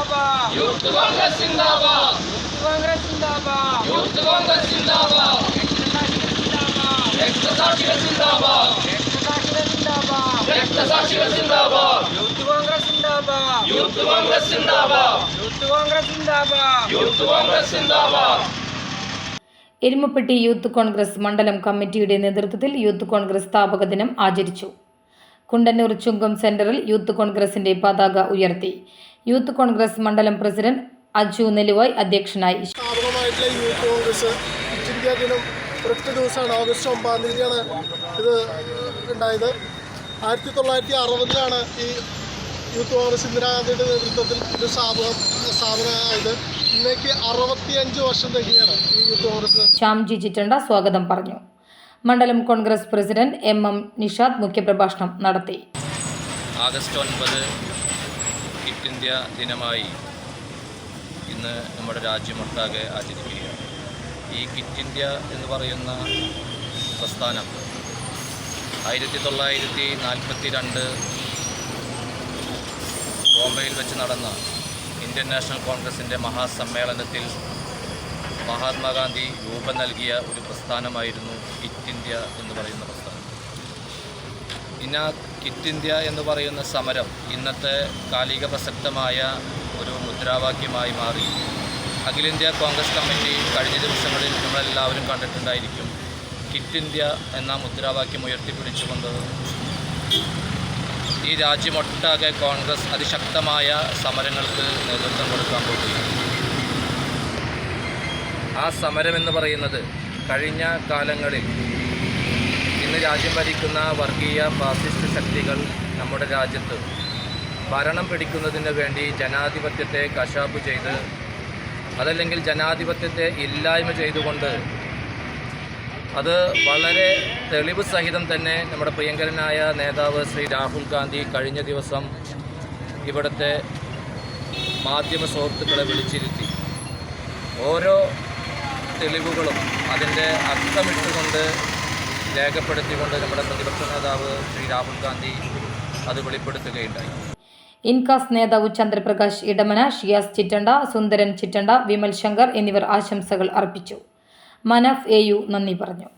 സിന്ദാബാദ്. Youth Congress സിന്ദാബാദ്. കോൺഗ്രസ് സിന്ദാബാദ്. Youth Congress സിന്ദാബാദ്. രക്തസാക്ഷികൾ സിന്ദാബാദ്. രക്തസാക്ഷികൾ സിന്ദാബാദ്. രക്തസാക്ഷികൾ സിന്ദാബാദ്. യൂത്ത് കോൺഗ്രസ് സിന്ദാബാദ്. യൂത്ത് കോൺഗ്രസ് സിന്ദാബാദ്. യൂത്ത് കോൺഗ്രസ് സിന്ദാബാദ്. യൂത്ത് കോൺഗ്രസ് സിന്ദാബാദ്. എരുമപ്പെട്ടി യൂത്ത് കോൺഗ്രസ് മണ്ഡലം കമ്മിറ്റിയുടെ നേതൃത്വത്തിൽ യൂത്ത് കോൺഗ്രസ് സ്ഥാപക ദിനം ആചരിച്ചു. കുണ്ടന്നൂർ ചുങ്കം സെന്ററിൽ യൂത്ത് കോൺഗ്രസിന്റെ പതാക ഉയർത്തി. യൂത്ത് കോൺഗ്രസ് മണ്ഡലം പ്രസിഡന്റ് അജു നെലുവായ് അധ്യക്ഷനായി. സ്ഥാപകമായിട്ടുള്ള യൂത്ത് കോൺഗ്രസ് ഇന്ത്യ ദിനം ഒരൊറ്റ ദിവസമാണ് ഓഗസ്റ്റ് ഒമ്പതാം തീയതിയാണ് ഇത് ഉണ്ടായത്. ആയിരത്തി തൊള്ളായിരത്തി അറുപതിലാണ് ഈ യൂത്ത് കോൺഗ്രസ് ഇന്ദിരാഗാന്ധിയുടെ നേതൃത്വത്തിൽ ഇത് സ്ഥാപകം സ്ഥാപനമായത് ഇന്നേക്ക് അറുപത്തിയഞ്ച് വർഷം തികയാണ് ഈ യൂത്ത് കോൺഗ്രസ്. ശ്യാംജി ചിറ്റണ്ട സ്വാഗതം പറഞ്ഞു. മണ്ഡലം Congress president M M Nishad മുഖ്യപ്രഭാഷണം നടത്തി. ആഗസ്റ്റ് ഒൻപത് ഇന്ത്യ ദിനമായി ഇന്ന് നമ്മുടെ രാജ്യമൊട്ടാകെ ആചരിക്കുകയാണ്. ഈ കിറ്റ് ഇന്ത്യ എന്ന് പറയുന്ന പ്രസ്ഥാനം ആയിരത്തി തൊള്ളായിരത്തി നാൽപ്പത്തി രണ്ട് ബോംബെയിൽ വെച്ച് നടന്ന ഇന്ത്യൻ നാഷണൽ കോൺഗ്രസിന്റെ മഹാസമ്മേളനത്തിൽ മഹാത്മാഗാന്ധി രൂപം നൽകിയ ഒരു പ്രസ്ഥാനമായിരുന്നു കിറ്റ് ഇന്ത്യ എന്ന് പറയുന്ന പ്രസ്ഥാനം. ഇന്ന കിറ്റ് ഇന്ത്യ എന്ന് പറയുന്ന സമരം ഇന്നത്തെ കാലിക പ്രസക്തമായ ഒരു മുദ്രാവാക്യമായി മാറി. അഖിലേന്ത്യാ കോൺഗ്രസ് കമ്മിറ്റി കഴിഞ്ഞ ദിവസങ്ങളിൽ നമ്മളെല്ലാവരും കണ്ടിട്ടുണ്ടായിരിക്കും കിറ്റ് ഇന്ത്യ എന്ന മുദ്രാവാക്യം ഉയർത്തിപ്പിടിച്ചുകൊണ്ട് ഈ രാജ്യമൊട്ടാകെ കോൺഗ്രസ് അതിശക്തമായ സമരങ്ങൾക്ക് നേതൃത്വം കൊടുക്കാൻ പോകുന്നു ആ സമരം എന്ന് പറയുന്നത് കഴിഞ്ഞ കാലങ്ങളിൽ രാജ്യം ഭരിക്കുന്ന വർഗീയ ഫാസിസ്റ്റ് ശക്തികൾ നമ്മുടെ രാജ്യത്ത് ഭരണം പിടിക്കുന്നതിന് വേണ്ടി ജനാധിപത്യത്തെ കശാപ്പ് ചെയ്ത് അതല്ലെങ്കിൽ ജനാധിപത്യത്തെ ഇല്ലായ്മ ചെയ്തുകൊണ്ട് അത് വളരെ തെളിവ് സഹിതം തന്നെ നമ്മുടെ പ്രിയങ്കരനായ നേതാവ് ശ്രീ രാഹുൽ ഗാന്ധി കഴിഞ്ഞ ദിവസം ഇവിടുത്തെ മാധ്യമ സുഹൃത്തുക്കളെ വിളിച്ചിരുത്തി. ഓരോ തെളിവുകളും അതിന്റെ അർത്ഥമിട്ടുകൊണ്ട് രേഖപ്പെടുത്തിക്കൊണ്ട് നമ്മുടെ പ്രതിപക്ഷ നേതാവ് ശ്രീ രാഹുൽ ഗാന്ധി അത് വെളിപ്പെടുത്തുകയുണ്ടായി. ഇൻകാസ് നേതാവ് ചന്ദ്രപ്രകാശ് ഇടമന ഷിയാസ് ചിറ്റണ്ട സുന്ദരൻ ചിറ്റണ്ട വിമൽ ശങ്കർ എന്നിവർ ആശംസകൾ അർപ്പിച്ചു. മനഫ് എ നന്ദി പറഞ്ഞു.